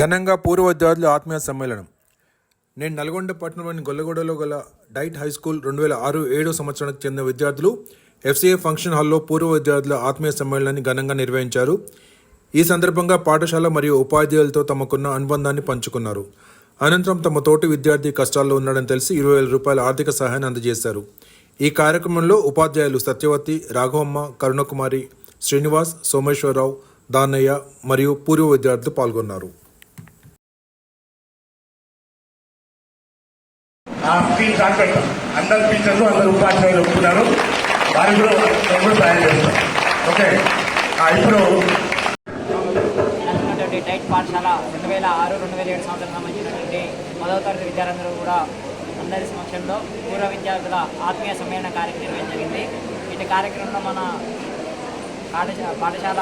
ఘనంగా పూర్వ విద్యార్థుల ఆత్మీయ సమ్మేళనం. నేను నల్గొండ పట్టణంలోని గొల్లగూడలో గల డైట్ హై స్కూల్ రెండు వేల ఆరు ఏడో సంవత్సరానికి చెందిన విద్యార్థులు ఎఫ్సీఏ ఫంక్షన్ హాల్లో పూర్వ విద్యార్థుల ఆత్మీయ సమ్మేళనాన్ని ఘనంగా నిర్వహించారు. ఈ సందర్భంగా పాఠశాల మరియు ఉపాధ్యాయులతో తమకున్న అనుబంధాన్ని పంచుకున్నారు. అనంతరం తమ తోటి విద్యార్థి కష్టాల్లో ఉన్నాడని తెలిసి ఇరవై వేల రూపాయల ఆర్థిక సహాయాన్ని అందజేశారు. ఈ కార్యక్రమంలో ఉపాధ్యాయులు సత్యవతి రాఘవమ్మ కరుణకుమారి శ్రీనివాస్ సోమేశ్వరరావు దానయ్య మరియు పూర్వ విద్యార్థులు పాల్గొన్నారు. ఆ స్పీచ్ షాట్ పెడతాం. అందరు టీచర్లు అందరు ఉపాధ్యాయులు ఒప్పుకున్నారు. వారు కూడా మేము కూడా తయారు చేస్తాం. ఓకే? ఇప్పుడు టైట్ పాఠశాల రెండు వేల ఆరు రెండు వేల ఏడు సంవత్సరం సంబంధించినటువంటి పదవ తరగతి విద్యార్థులు కూడా అందరి సమక్షంలో పూర్వ విద్యార్థుల ఆత్మీయ సమ్మేళన కార్యక్రమం జరిగింది. ఇటు కార్యక్రమంలో మన పాఠశాల పాఠశాల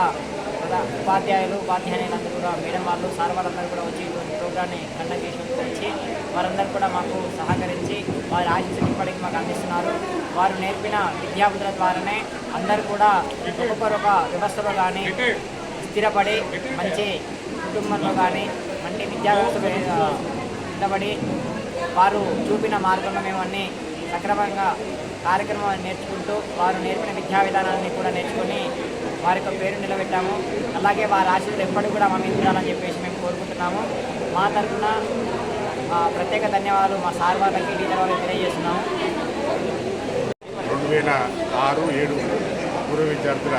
ఉపాధ్యాయులు ఉపాధ్యాయులందరూ కూడా మేడం వాళ్ళు సార్ వాళ్ళందరూ కూడా వచ్చి ఈ ప్రోగ్రాన్ని కండక్ట్ చేసినందుకు వచ్చి వారందరూ కూడా మాకు సహకరించి వారి ఆశీస్సులు ఇప్పటికీ మాకు అందిస్తున్నారు. వారు నేర్పిన విద్యాబుద్ధుల ద్వారానే అందరూ కూడా ఒక్కొక్కరొక వ్యవస్థలో కానీ స్థిరపడి మంచి కుటుంబంలో కానీ మంచి విద్యా వ్యవస్థలో ఆ, వారు చూపిన మార్గంలో మేము అన్ని సక్రమంగా కార్యక్రమాన్ని నేర్చుకుంటూ వారు నేర్పిన విద్యా విధానాన్ని కూడా నేర్చుకొని వారి యొక్క పేరు నిలబెట్టాము. అలాగే వారి ఆశీస్సులు ఎప్పటికీ కూడా మా ఉండాలని చెప్పేసి మేము కోరుకుంటున్నాము. మా తరఫున ప్రత్యేక ధన్యవాదాలు మా సార్ వాళ్ళకి టీచర్ వాళ్ళకి తెలియజేస్తున్నాము. రెండు వేల ఆరు ఏడు పూర్వ విద్యార్థుల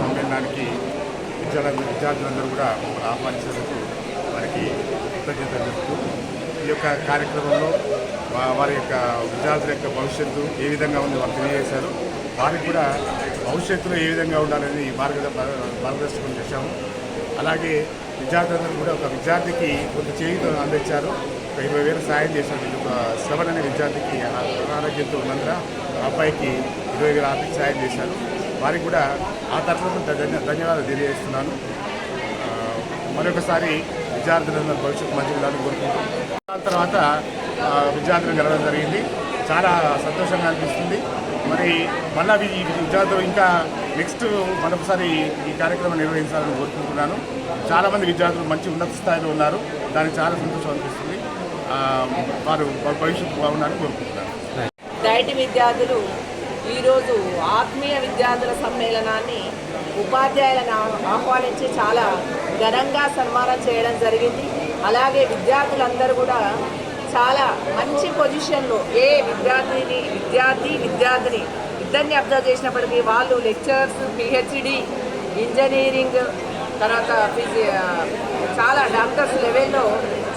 సమ్మేళనానికి విద్యార్థుల విద్యార్థులందరూ కూడా మమ్మల్ని ఆహ్వానించినందుకు వారికి కృతజ్ఞతలు చెప్తూ ఈ యొక్క కార్యక్రమంలో వారి యొక్క విద్యార్థుల యొక్క భవిష్యత్తు ఏ విధంగా ఉంది వారు తెలియజేశారు. వారికి కూడా భవిష్యత్తులో ఏ విధంగా ఉండాలని మార్గద మార్గదర్శకం చేశాము. అలాగే విద్యార్థులందరూ కూడా ఒక విద్యార్థికి కొంత చేయుత అందించారు. ఒక ఇరవై వేలు సాయం చేశారు. ఒక శ్రవణ్ అనే విద్యార్థికి అనారోగ్యంతో ఉన్నందున అబ్బాయికి ఇరవై వేల ఆర్థిక సాయం చేశారు. వారికి కూడా ఆ తరఫున ధన్య ధన్యవాదాలు తెలియజేస్తున్నాను. మరొకసారి విద్యార్థులందరూ భవిష్యత్తు మంచి వెళ్ళాలని కోరుకుంటున్నాను దాని తర్వాత విద్యార్థులు విద్యార్థులను కలవడం జరిగింది. చాలా సంతోషంగా అనిపిస్తుంది. మరి మళ్ళీ ఈ విద్యార్థులు ఇంకా నెక్స్ట్ మరొకసారి ఈ కార్యక్రమం నిర్వహించాలని కోరుకుంటున్నాను. చాలామంది విద్యార్థులు మంచి ఉన్నత స్థాయిలో ఉన్నారు. దానికి చాలా సంతోషం అనిపిస్తుంది. వారు భవిష్యత్తు బాగున్నారని కోరుకుంటున్నాను. డైట్ విద్యార్థులు ఈరోజు ఆత్మీయ విద్యార్థుల సమ్మేళనాన్ని ఉపాధ్యాయులను ఆహ్వానించి చాలా ఘనంగా సన్మానం చేయడం జరిగింది. అలాగే విద్యార్థులందరూ కూడా చాలా మంచి పొజిషన్లో ఏ విద్యార్థిని విద్యార్థి విద్యార్థిని ఇద్దరిని అబ్జర్వ్ చేసినప్పటికీ వాళ్ళు లెక్చర్స్ పిహెచ్డి ఇంజనీరింగ్ తర్వాత ఫిజి చాలా డాక్టర్స్ లెవెల్లో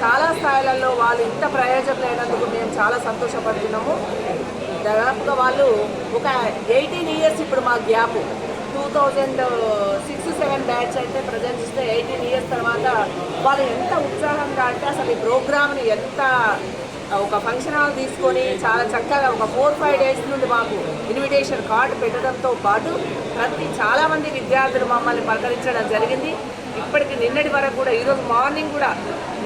చాలా స్థాయిలలో వాళ్ళు ఇంత ప్రయోజనం అయినందుకు మేము చాలా సంతోషపడుతున్నాము. దాదాపుగా వాళ్ళు ఒక ఎయిటీన్ ఇయర్స్ ఇప్పుడు మా gap. Two thousand six seven batch అయితే ప్రజెంట్ ఇస్తే ఎయిటీన్ ఇయర్స్ తర్వాత వాళ్ళు ఎంత ఉత్సాహంగా అంటే అసలు ఈ ప్రోగ్రామ్ని ఎంత ఒక ఫంక్షన్ హాల్ తీసుకొని చాలా చక్కగా ఒక ఫోర్ ఫైవ్ డేస్ నుండి మాకు ఇన్విటేషన్ కార్డు పెట్టడంతో పాటు ప్రతి చాలామంది విద్యార్థులు మమ్మల్ని పలకరించడం జరిగింది. ఇప్పటికి నిన్నటి వరకు కూడా ఈరోజు మార్నింగ్ కూడా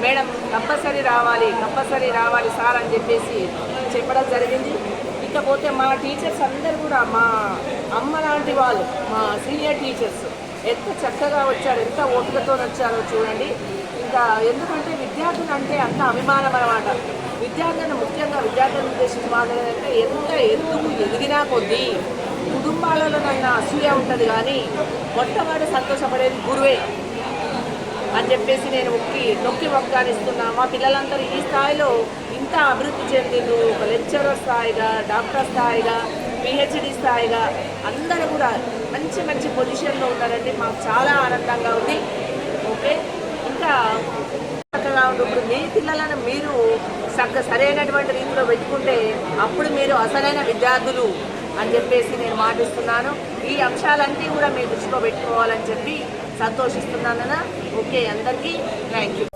మేడం కంపల్సరీ రావాలి కంపల్సరీ రావాలి సార్ అని చెప్పేసి చెప్పడం జరిగింది. ఇకపోతే మా టీచర్స్ అందరు కూడా మా అమ్మ లాంటి వాళ్ళు మా సీనియర్ టీచర్స్ ఎంత చక్కగా వచ్చారు ఎంత ఓపికతో వచ్చారో చూడండి. ఇంకా ఎందుకంటే విద్యార్థులు అంటే అంత అభిమానం అనమాట విద్యార్థులను ముఖ్యంగా విద్యార్థులను ఉద్దేశించి మాట్లాడాలంటే ఎంత ఎత్తుకు ఎదిగినా కొద్దీ కుటుంబాలలోనైనా అసూయ ఉంటుంది కానీ మొట్టమొదటి సంతోషపడేది గురువే అని చెప్పేసి నేను ఒక్కి నొక్కి ఒక్కానిస్తున్నా మా పిల్లలందరూ ఈ స్థాయిలో ఇంత అభివృద్ధి చెందిండు ఒక లెక్చరర్ స్థాయిగా డాక్టర్ స్థాయిగా పిహెచ్డి స్థాయిగా అందరూ కూడా మంచి మంచి పొజిషన్లో ఉన్నారండి మాకు చాలా ఆనందంగా ఉంది. ఓకే? ఇంకా చక్కగా ఇప్పుడు మీ పిల్లలను మీరు చక్క సరైనటువంటి రీతిలో పెట్టుకుంటే అప్పుడు మీరు అసలైన విద్యార్థులు అని చెప్పేసి నేను మాటిస్తున్నాను. ఈ అంశాలన్నీ కూడా మీ దృష్టిలో పెట్టుకోవాలని చెప్పి సంతోషిస్తున్నాను ఓకే అందరికీ థ్యాంక్ యూ